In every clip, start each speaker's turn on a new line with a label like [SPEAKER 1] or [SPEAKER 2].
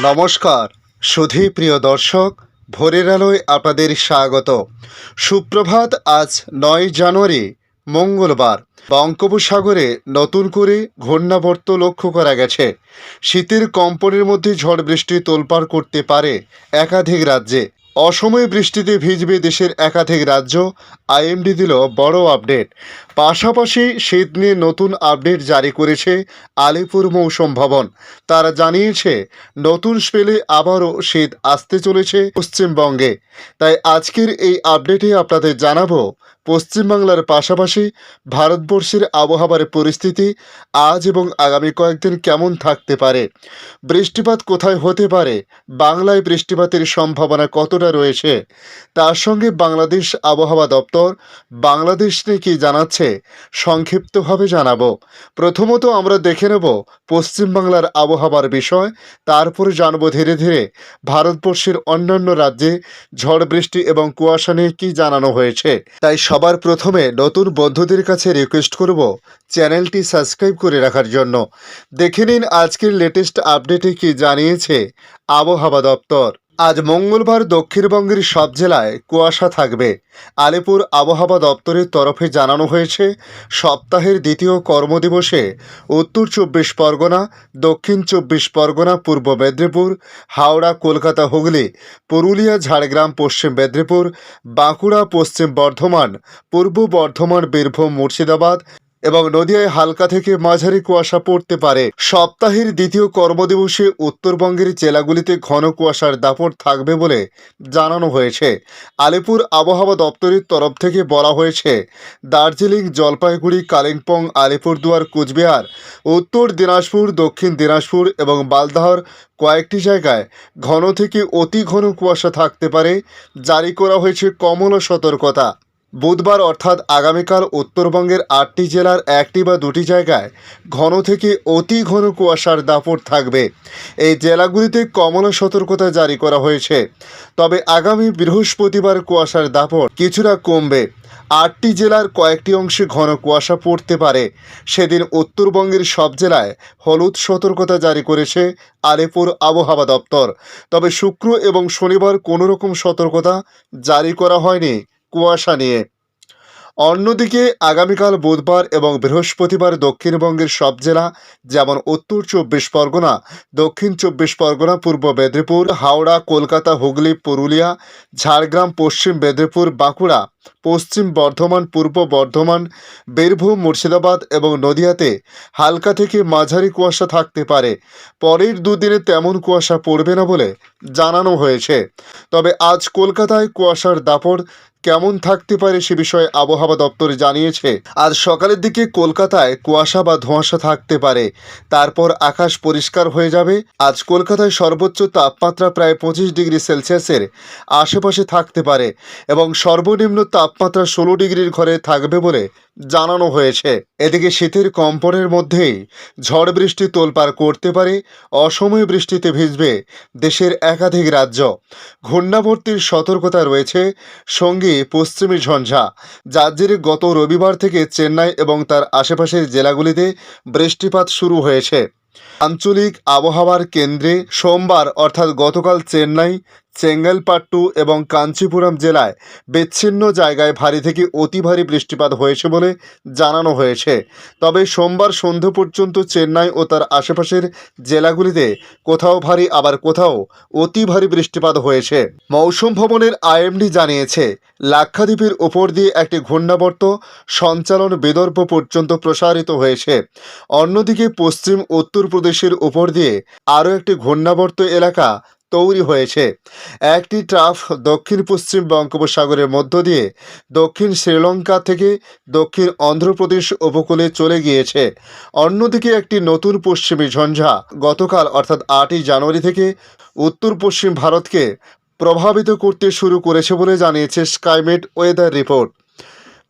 [SPEAKER 1] নমস্কার, সুধী প্রিয় দর্শক, ভোরের আলোয় আপনাদের স্বাগত। সুপ্রভাত, আজ নয় জানুয়ারি, মঙ্গলবার। বঙ্গোপসাগরে নতুন করে ঘূর্ণাবর্ত লক্ষ্য করা গেছে। শীতের কম্পনের মধ্যে ঝড় বৃষ্টি তোলপাড় করতে পারে একাধিক রাজ্যে। অসময়ে বৃষ্টিতে ভিজবে দেশের একাধিক রাজ্য। আইএমডি দিল বড় আপডেট। পাশাপাশি শীত নিয়ে নতুন আপডেট জারি করেছে আলিপুর মৌসুম ভবন। তারা জানিয়েছে, নতুন স্পেলে আবারও শীত আসতে চলেছে পশ্চিমবঙ্গে। তাই আজকের এই আপডেটে আপনাদের জানাব পশ্চিমবাংলার পাশাপাশি ভারতবর্ষের আবহাওয়ার পরিস্থিতি আজ এবং আগামী কয়েকদিন কেমন থাকতে পারে? বৃষ্টিপাত কোথায় হতে পারে? বাংলায় বৃষ্টিপাতের সম্ভাবনা কতটা রয়েছে? তার সঙ্গে বাংলাদেশ আবহাওয়া দপ্তর বাংলাদেশ নিয়ে কি জানাচ্ছে? সংক্ষিপ্তভাবে জানাব। প্রথমত আমরা দেখে নেব পশ্চিমবাংলার আবহাওয়ার বিষয়। তারপরে জানব ধীরে ধীরে ভারতবর্ষের অন্যান্য রাজ্যে ঝড় বৃষ্টি এবং কুয়াশা নিয়ে কী জানানো হয়েছে। তাই সবার প্রথমে নতুন বন্ধুদের কাছে রিকোয়েস্ট করব চ্যানেলটি সাবস্ক্রাইব করে রাখার জন্য। দেখে নিন আজকের লেটেস্ট আপডেটে কি জানিয়েছে আবহাওয়া দপ্তর। আজ মঙ্গলবার দক্ষিণবঙ্গের সব জেলায় কুয়াশা থাকবে। আলিপুর আবহাওয়া দপ্তরের তরফে জানানো হয়েছে, সপ্তাহের দ্বিতীয় কর্মদিবসে উত্তর চব্বিশ পরগনা, দক্ষিণ চব্বিশ পরগনা, পূর্ব মেদিনীপুর, হাওড়া, কলকাতা, হুগলি, পুরুলিয়া, ঝাড়গ্রাম, পশ্চিম মেদিনীপুর, বাঁকুড়া, পশ্চিম বর্ধমান, পূর্ব বর্ধমান, বীরভূম, মুর্শিদাবাদ এবং নদিয়ায় হালকা থেকে মাঝারি কুয়াশা পড়তে পারে। সপ্তাহের দ্বিতীয় কর্মদিবসে উত্তরবঙ্গের জেলাগুলিতে ঘন কুয়াশার দাপট থাকবে বলে জানানো হয়েছে। আলিপুর আবহাওয়া দপ্তরের তরফ থেকে বলা হয়েছে, দার্জিলিং, জলপাইগুড়ি, কালিম্পং, আলিপুরদুয়ার, কুচবিহার, উত্তর দিনাজপুর, দক্ষিণ দিনাজপুর এবং মালদহর কয়েকটি জায়গায় ঘন থেকে অতি ঘন কুয়াশা থাকতে পারে। জারি করা হয়েছে কমলা সতর্কতা। বুধবার অর্থাৎ আগামীকাল উত্তরবঙ্গের আটটি জেলার একটি বা দুটি জায়গায় ঘন থেকে অতি ঘন কুয়াশার দাপট থাকবে। এই জেলাগুলিতে কমলা সতর্কতা জারি করা হয়েছে। তবে আগামী বৃহস্পতিবার কুয়াশার দাপট কিছুটা কমবে। আটটি জেলার কয়েকটি অংশে ঘন কুয়াশা পড়তে পারে। সেদিন উত্তরবঙ্গের সব জেলায় হলুদ সতর্কতা জারি করেছে আলিপুর আবহাওয়া দপ্তর। তবে শুক্র এবং শনিবার কোনো রকম সতর্কতা জারি করা হয়নি। কুয়াশা নিয়ে। অন্যদিকে আগামীকাল বুধবার এবং বৃহস্পতিবার দক্ষিণবঙ্গের সব জেলা, যেমন উত্তর চব্বিশ পরগনা, দক্ষিণ চব্বিশ পরগনা, পূর্ব মেদিনীপুর, হাওড়া, কলকাতা, হুগলি, পুরুলিয়া, ঝাড়গ্রাম, পশ্চিম মেদিনীপুর, বাঁকুড়া, পশ্চিম বর্ধমান, পূর্ব বর্ধমান, বীরভূম, মুর্শিদাবাদ এবং নদিয়াতে হালকা থেকে মাঝারি কুয়াশা থাকতে পারে। পরের দুদিনে তেমন কুয়াশা পড়বে না বলে জানানো হয়েছে। তবে আজ কলকাতায় কুয়াশার দাপট কেমন থাকতে পারে সে বিষয়ে আবহাওয়া দপ্তর জানিয়েছে। আজ সকালের দিকে কলকাতায় কুয়াশা বা ধোঁয়াশা থাকতে পারে। তারপর আকাশ পরিষ্কার হয়ে যাবে। আজ কলকাতায় সর্বোচ্চ তাপমাত্রা প্রায় পঁচিশ ডিগ্রি সেলসিয়াসের আশেপাশে থাকতে পারে এবং সর্বনিম্ন তাপমাত্রা ষোলো ডিগ্রির ঘরে থাকবে বলে জানানো হয়েছে। এদিকে শীতের কম্পনের মধ্যেই ঝড় বৃষ্টি তোলপাড় করতে পারে, অসময়ে বৃষ্টিতে ভিজবে দেশের একাধিক রাজ্য। ঘূর্ণাবর্তির সতর্কতা রয়েছে সঙ্গে পশ্চিমী ঝঞ্ঝা, যার জেরে গত রবিবার থেকে চেন্নাই এবং তার আশেপাশের জেলাগুলিতে বৃষ্টিপাত শুরু হয়েছে। আঞ্চলিক আবহাওয়ার কেন্দ্রে সোমবার, অর্থাৎ গতকাল চেন্নাই, চেঙ্গলপাট্টু এবং কাঞ্চিপুরম জেলায় বিচ্ছিন্ন জায়গায় ভারী থেকে অতি ভারী বৃষ্টিপাত হয়েছে বলে জানানো হয়েছে। তবে সোমবার সন্ধ্যে পর্যন্ত চেন্নাই ও তার আশেপাশের জেলাগুলিতে কোথাও ভারী, আবার কোথাও অতি ভারী বৃষ্টিপাত হয়েছে। মৌসুম ভবনের আইএমডি জানিয়েছে, লাক্ষাদ্বীপের উপর দিয়ে একটি ঘূর্ণাবর্ত সঞ্চালন বিদর্ভ পর্যন্ত প্রসারিত হয়েছে। অন্যদিকে পশ্চিম উত্তরপ্রদেশের উপর দিয়ে আরও একটি ঘূর্ণাবর্ত এলাকা তৈরি হয়েছে। একটি ট্রাফ দক্ষিণ পশ্চিম বঙ্গোপসাগরের মধ্য দিয়ে দক্ষিণ শ্রীলঙ্কা থেকে দক্ষিণ অন্ধ্রপ্রদেশ উপকূলে চলে গিয়েছে। অন্যদিকে একটি নতুন পশ্চিমী ঝঞ্ঝা গতকাল, অর্থাৎ আটই জানুয়ারি থেকে উত্তর পশ্চিম ভারতকে প্রভাবিত করতে শুরু করেছে বলে জানিয়েছে স্কাইমেট ওয়েদার রিপোর্ট।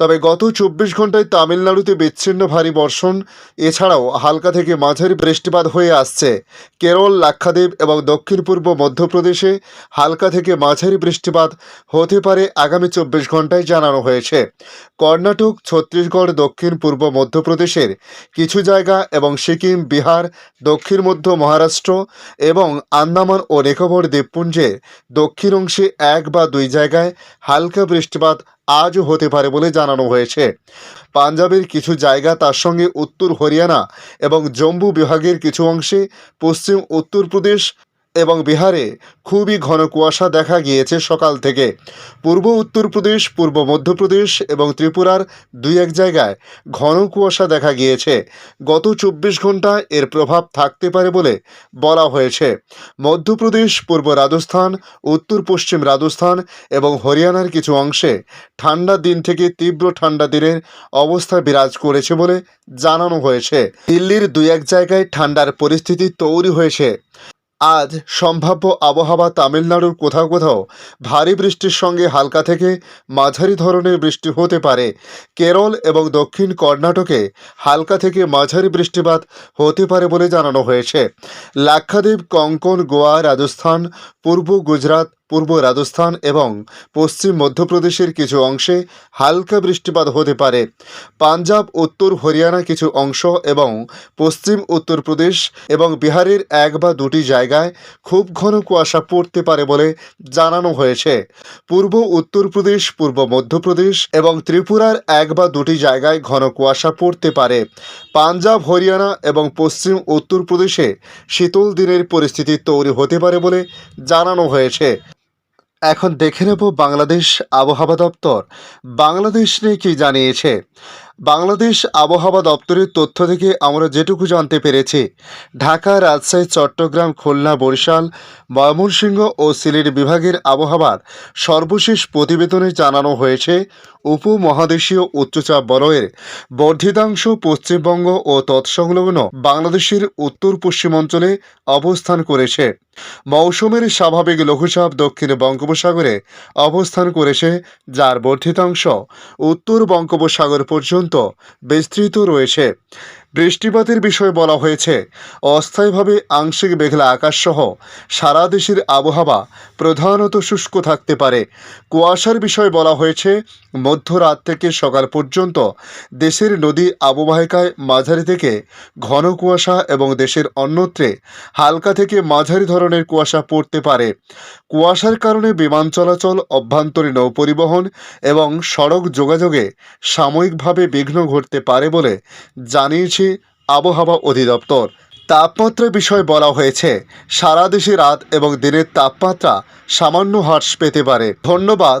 [SPEAKER 1] তবে গত চব্বিশ ঘন্টায় তামিলনাড়ুতে বিচ্ছিন্ন ভারী বর্ষণ, এছাড়াও হালকা থেকে মাঝারি বৃষ্টিপাত হয়ে আসছে। কেরল, লাক্ষাদ্বীপ এবং দক্ষিণ পূর্ব মধ্যপ্রদেশে হালকা থেকে মাঝারি বৃষ্টিপাত হতে পারে আগামী চব্বিশ ঘন্টায় জানানো হয়েছে। কর্ণাটক, ছত্তিশগড় দক্ষিণ পূর্ব মধ্যপ্রদেশের কিছু জায়গা এবং সিকিম, বিহার দক্ষিণ মধ্য মহারাষ্ট্র এবং আন্দামান ও নিকোবর দ্বীপপুঞ্জের দক্ষিণ অংশে এক বা দুই জায়গায় হালকা বৃষ্টিপাত আজও হতে পারে বলে জানানো হয়েছে। পাঞ্জাবের কিছু জায়গা তার সঙ্গে উত্তর হরিয়ানা এবং জম্মু বিভাগের কিছু অংশে পশ্চিম উত্তরপ্রদেশ এবং বিহারে খুবই ঘন কুয়াশা দেখা গিয়েছে সকাল থেকে। পূর্ব উত্তরপ্রদেশ পূর্ব মধ্যপ্রদেশ এবং ত্রিপুরার দুই এক জায়গায় ঘন কুয়াশা দেখা গিয়েছে। গত চব্বিশ ঘণ্টা এর প্রভাব থাকতে পারে বলে বলা হয়েছে। মধ্যপ্রদেশ পূর্ব রাজস্থান, উত্তর পশ্চিম রাজস্থান এবং হরিয়ানার কিছু অংশে ঠান্ডা দিন থেকে তীব্র ঠান্ডা দিনের অবস্থা বিরাজ করেছে বলে জানানো হয়েছে। দিল্লির দুই এক জায়গায় ঠান্ডার পরিস্থিতি তৈরি হয়েছে। আজ সম্ভাব্য আবহাওয়া তামিলনাড়ুর কোথাও কোথাও ভারী বৃষ্টির সঙ্গে হালকা থেকে মাঝারি ধরনের বৃষ্টি হতে পারে। কেরল এবং দক্ষিণ কর্ণাটকে হালকা থেকে মাঝারি বৃষ্টিপাত হতে পারে বলে জানানো হয়েছে। লাক্ষাদ্বীপ, কঙ্কন, গোয়া, রাজস্থান, পূর্ব গুজরাট পূর্ব রাজস্থান এবং পশ্চিম মধ্যপ্রদেশের কিছু অংশে হালকা বৃষ্টিপাত হতে পারে। পাঞ্জাব, উত্তর হরিয়ানা কিছু অংশ এবং পশ্চিম উত্তরপ্রদেশ এবং বিহারের এক বা দুটি জায়গায় খুব ঘন কুয়াশা পড়তে পারে বলে জানানো হয়েছে। পূর্ব উত্তরপ্রদেশ পূর্ব মধ্যপ্রদেশ এবং ত্রিপুরার এক বা দুটি জায়গায় ঘন কুয়াশা পড়তে পারে। পাঞ্জাব, হরিয়ানা এবং পশ্চিম উত্তরপ্রদেশে শীতল দিনের পরিস্থিতি তৈরি হতে পারে বলে জানানো হয়েছে। এখন দেখে নেব বাংলাদেশ আবহাওয়া দপ্তর। বাংলাদেশ নিয়ে কি জানিয়েছে? বাংলাদেশ আবহাওয়া দপ্তরের তথ্য থেকে আমরা যেটুকু জানতে পেরেছি, ঢাকা, রাজশাহী, চট্টগ্রাম, খুলনা, বরিশাল, ময়মনসিংহ ও সিলেট বিভাগের আবহাওয়ার সর্বশেষ প্রতিবেদনে জানানো হয়েছে, উপমহাদেশীয় উচ্চচাপ বলয়ের বর্ধিতাংশ পশ্চিমবঙ্গ ও তৎসংলগ্ন বাংলাদেশের উত্তর পশ্চিমাঞ্চলে অবস্থান করেছে। মৌসুমের স্বাভাবিক লঘুচাপ দক্ষিণ বঙ্গোপসাগরে অবস্থান করেছে, যার বর্ধিতাংশ উত্তর বঙ্গোপসাগর পর্যন্ত বিস্তৃত রয়েছে। বৃষ্টিপাতের বিষয়ে বলা হয়েছে, অস্থায়ীভাবে আংশিক মেঘলা আকাশসহ সারা দেশের আবহাওয়া প্রধানত শুষ্ক থাকতে পারে। কুয়াশার বিষয়ে বলা হয়েছে, মধ্যরাত থেকে সকাল পর্যন্ত দেশের নদী আববাহিকায় মাঝারি থেকে ঘন কুয়াশা এবং দেশের অন্যত্রে হালকা থেকে মাঝারি ধরনের কুয়াশা পড়তে পারে। কুয়াশার কারণে বিমান চলাচল, অভ্যন্তরীণ নৌ পরিবহন এবং সড়ক যোগাযোগে সাময়িকভাবে বিঘ্ন ঘটতে পারে বলে জানিয়েছে আবহাওয়া অধিদপ্তর। তাপমাত্রা বিষয়ে বলা হয়েছে, সারা দেশে রাত এবং দিনের তাপমাত্রা সামান্য হ্রাস পেতে পারে। ধন্যবাদ